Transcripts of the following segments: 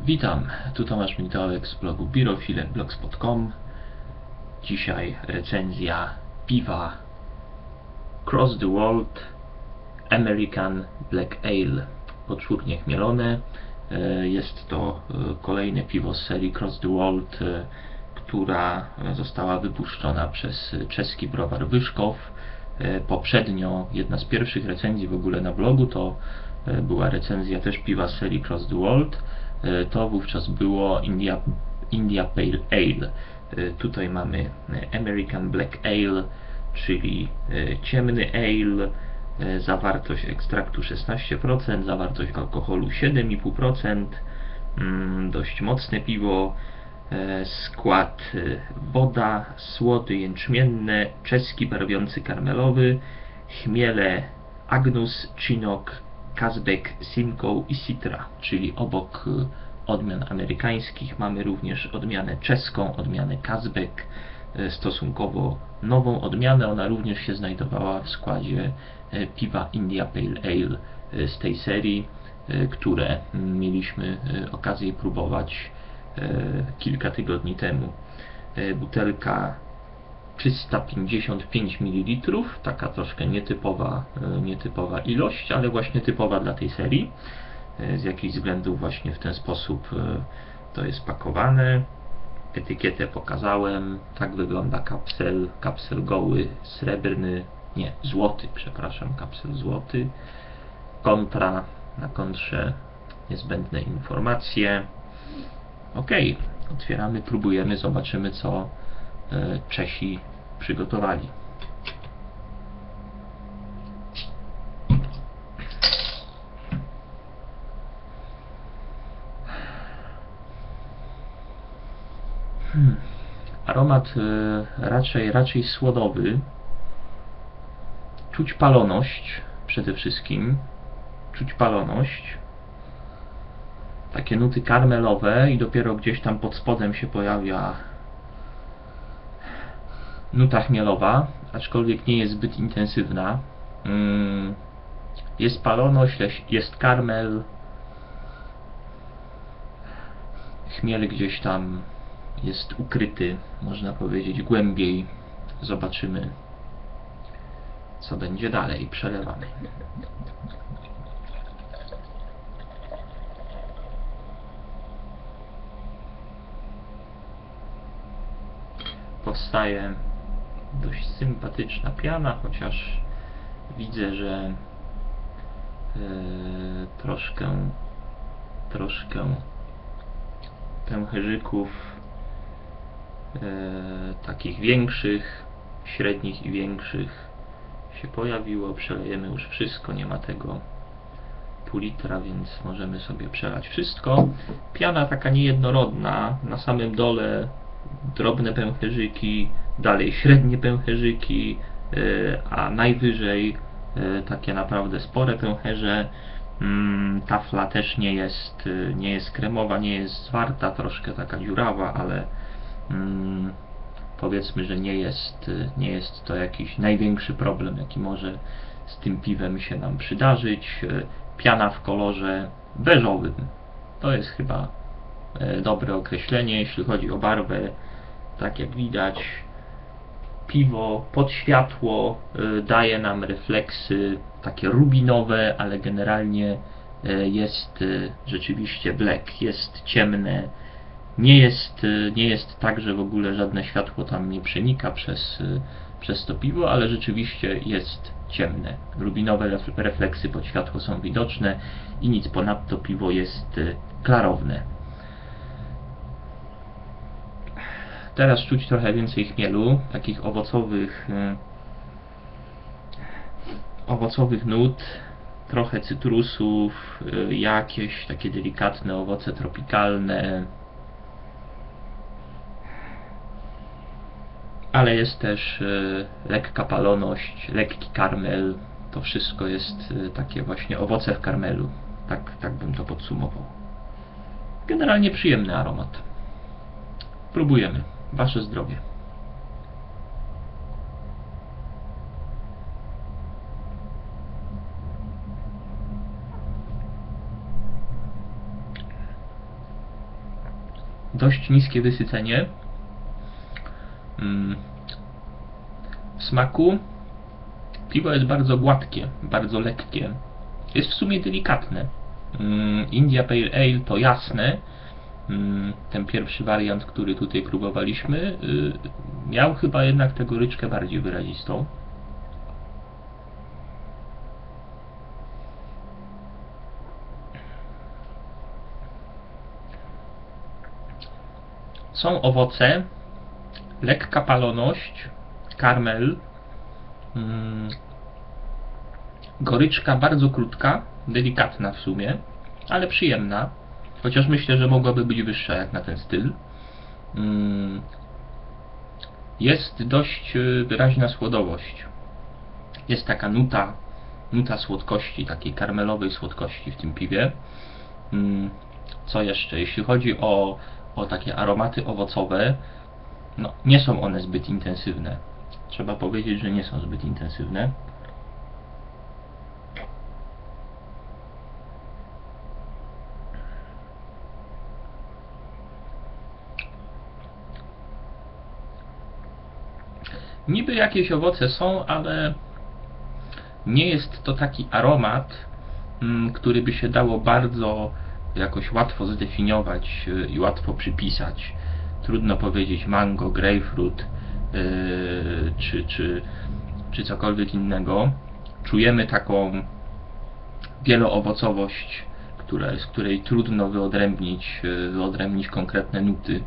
Witam, tu Tomasz Mitołek z blogu birofile.blogspot.com Dzisiaj recenzja piwa Cross the World American Black Ale poczwórnie chmielone. E, Jest to e, kolejne piwo z serii Cross the World, e, która została wypuszczona przez czeski browar Wyszkow. Poprzednio jedna z pierwszych recenzji w ogóle na blogu to była recenzja też piwa z serii Cross the World. E, To wówczas było India, India Pale Ale. E, Tutaj mamy e, American Black Ale, czyli ciemny ale, zawartość ekstraktu 16%, zawartość alkoholu 7,5%, mm, dość mocne piwo, skład woda, słody jęczmienne, czeski barwiący karmelowy, chmiele Agnus, Chinook, Kazbek, Simcoe i Citra, czyli obok e, odmian amerykańskich mamy również odmianę czeską, odmianę Kazbek, e, stosunkowo nową odmianę. Ona również się znajdowała w składzie e, piwa India Pale Ale z tej serii, które mieliśmy okazję próbować kilka tygodni temu. Butelka 355 ml, taka troszkę nietypowa, e, nietypowa ilość, ale właśnie typowa dla tej serii. E, Z jakichś względów właśnie w ten sposób e, to jest pakowane. Etykietę pokazałem, tak wygląda kapsel, kapsel goły, srebrny, nie, złoty, przepraszam, kapsel złoty. Kontra, na kontrze niezbędne informacje. Ok, otwieramy, próbujemy, zobaczymy co Czesi przygotowali. Hmm. Aromat e, raczej, raczej słodowy. Czuć paloność przede wszystkim. Czuć paloność. Takie nuty karmelowe i dopiero gdzieś tam pod spodem się pojawia nuta chmielowa, aczkolwiek nie jest zbyt intensywna. Mm, Jest paloność, jest karmel. Chmiel gdzieś tam jest ukryty, można powiedzieć, głębiej. Zobaczymy, co będzie dalej. Przelewamy. Powstaje dość sympatyczna piana, chociaż widzę, że e, troszkę troszkę pęcherzyków e, takich większych, średnich i większych się pojawiło. Przelejemy już wszystko, nie ma tego pół litra, więc możemy sobie przelać wszystko. Piana taka niejednorodna, na samym dole drobne pęcherzyki, dalej średnie pęcherzyki, e, a najwyżej e, takie naprawdę spore pęcherze. Mm, Tafla też nie jest, e, nie jest kremowa, nie jest zwarta, troszkę taka dziurawa, ale mm, powiedzmy, że nie jest, nie jest to jakiś największy problem, jaki może z tym piwem się nam przydarzyć. Piana w kolorze beżowym. To jest chyba dobre określenie, jeśli chodzi o barwę. Tak jak widać, piwo pod światło y, daje nam refleksy takie rubinowe, ale generalnie y, jest y, rzeczywiście black, jest ciemne. Nie jest, nie jest tak, że w ogóle żadne światło tam nie przenika przez, przez to piwo, ale rzeczywiście jest ciemne. Rubinowe ref- refleksy pod światło są widoczne i nic ponadto piwo jest klarowne. Teraz czuć trochę więcej chmielu, takich owocowych, e, owocowych nut, trochę cytrusów, e, jakieś takie delikatne owoce tropikalne. Ale jest też e, lekka paloność, lekki karmel. To wszystko jest takie właśnie owoce w karmelu. Tak, tak bym to podsumował. Generalnie przyjemny aromat. Próbujemy. Wasze zdrowie. dość niskie wysycenie. Mm. W smaku piwo jest bardzo gładkie, bardzo lekkie. Jest w sumie delikatne. Mm, India Pale Ale to jasne. Mm, Ten pierwszy wariant, który tutaj próbowaliśmy, y, miał chyba jednak tę goryczkę bardziej wyrazistą. Są owoce, lekka paloność, karmel, mm, goryczka bardzo krótka, delikatna w sumie, ale przyjemna. Chociaż myślę, że mogłaby być wyższa jak na ten styl. Mm, Jest dość y, wyraźna słodowość. Jest taka nuta, nuta słodkości, takiej karmelowej słodkości w tym piwie. Mm, Co jeszcze? Jeśli chodzi o, o takie aromaty owocowe, no, nie są one zbyt intensywne. Trzeba powiedzieć, że nie są zbyt intensywne. Niby jakieś owoce są, ale nie jest to taki aromat, mm, który by się dało bardzo jakoś łatwo zdefiniować y, i łatwo przypisać. Trudno powiedzieć mango, grapefruit yy, czy, czy, czy cokolwiek innego. Czujemy taką wieloowocowość, która, z której trudno wyodrębnić, yy, wyodrębnić konkretne nuty,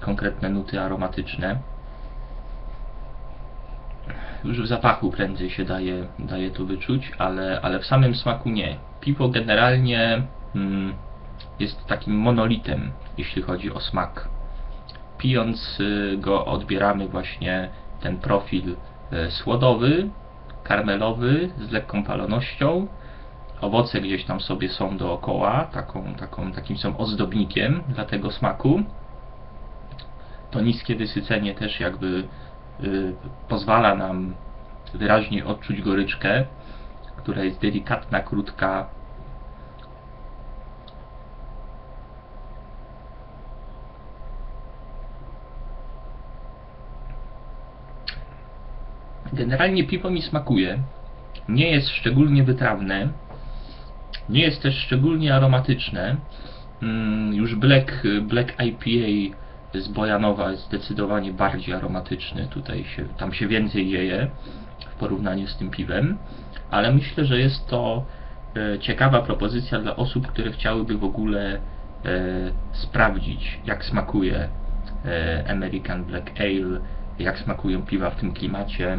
konkretne nuty aromatyczne już w zapachu prędzej się daje, daje to wyczuć, ale, ale w samym smaku nie. Piwo generalnie mm, jest takim monolitem, jeśli chodzi o smak. Pijąc y, go odbieramy właśnie ten profil y, słodowy, karmelowy, z lekką palonością. Owoce gdzieś tam sobie są dookoła, taką, taką, takim są ozdobnikiem dla tego smaku. To niskie wysycenie też jakby pozwala nam wyraźnie odczuć goryczkę, która jest delikatna, krótka. Generalnie piwo mi smakuje. Nie jest szczególnie wytrawne. Nie jest też szczególnie aromatyczne. Mm, Już Black, Black IPA z Bojanowa jest zdecydowanie bardziej aromatyczny. Tutaj się, tam się więcej dzieje w porównaniu z tym piwem, ale myślę, że jest to e, ciekawa propozycja dla osób, które chciałyby w ogóle e, sprawdzić, jak smakuje e, American Black Ale, jak smakują piwa w tym klimacie.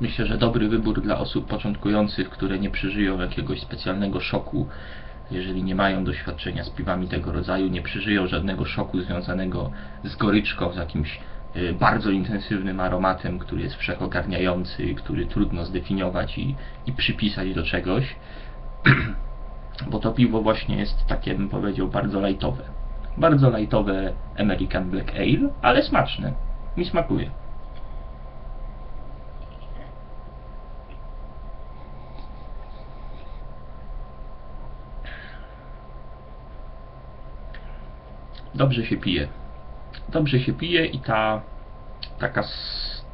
Myślę, że dobry wybór dla osób początkujących, które nie przeżyją jakiegoś specjalnego szoku, jeżeli nie mają doświadczenia z piwami tego rodzaju, nie przeżyją żadnego szoku związanego z goryczką, z jakimś y, bardzo intensywnym aromatem, który jest wszechogarniający, który trudno zdefiniować i, i przypisać do czegoś, bo to piwo właśnie jest takie, bym powiedział, bardzo lightowe. Bardzo lightowe American Black Ale, ale smaczne. Mi smakuje. Dobrze się pije. Dobrze się pije i ta taka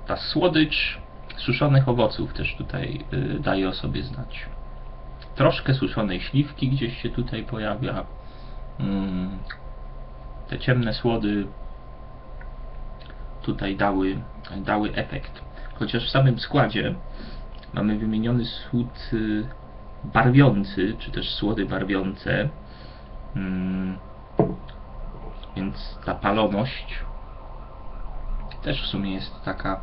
ta słodycz suszonych owoców też tutaj y, daje o sobie znać. Troszkę suszonej śliwki gdzieś się tutaj pojawia. Mm, te ciemne słody tutaj dały, dały efekt. Chociaż w samym składzie mamy wymieniony słód y, barwiący, czy też słody barwiące. Mm, więc ta paloność też w sumie jest taka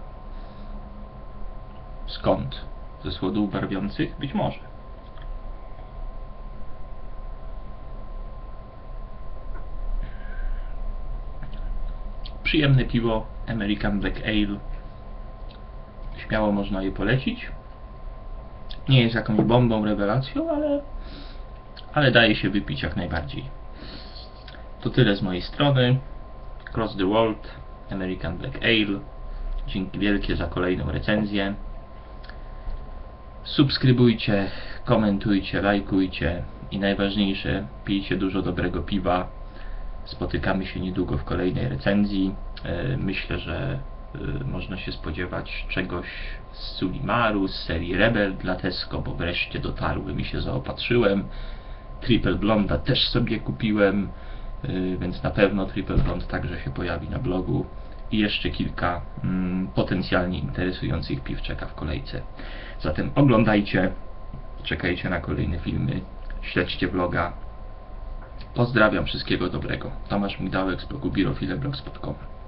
skąd? Ze słodów barwiących? Być może. Przyjemne piwo American Black Ale. Śmiało można je polecić. Nie jest jakąś bombą, rewelacją, ale, ale daje się wypić jak najbardziej. To tyle z mojej strony. Cross the World, American Black Ale. Dzięki wielkie za kolejną recenzję. Subskrybujcie, komentujcie, lajkujcie i najważniejsze, pijcie dużo dobrego piwa. Spotykamy się niedługo w kolejnej recenzji. E, Myślę, że e, można się spodziewać czegoś z Sulimaru, z serii Rebel dla Tesco, bo wreszcie dotarły mi się zaopatrzyłem. Triple Blonda też sobie kupiłem, więc na pewno Triple Blond także się pojawi na blogu i jeszcze kilka mm, potencjalnie interesujących piw czeka w kolejce. Zatem oglądajcie, czekajcie na kolejne filmy, śledźcie bloga. Pozdrawiam, wszystkiego dobrego. Tomasz Migdałek z blogu birofile.blogspot.com